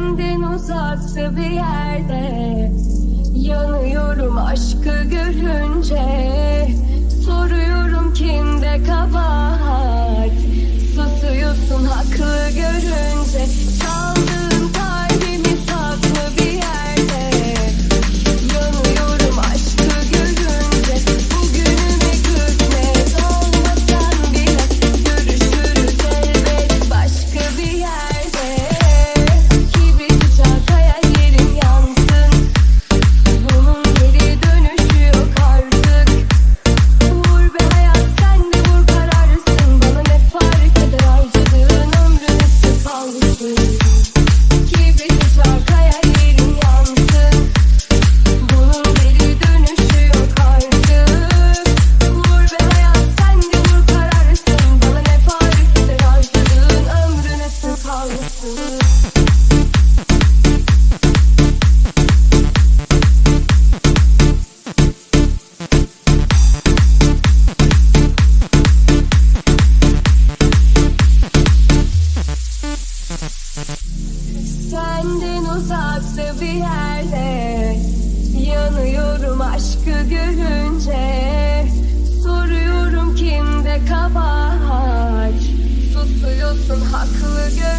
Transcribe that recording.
senden uzakta bir yerde Yanıyorum aşkı görünce. Soruyorum kimde kafa uzakta bir yerde Yanıyorum aşkı görünce. Soruyorum kimde kabahat Susuyorsun haklı gör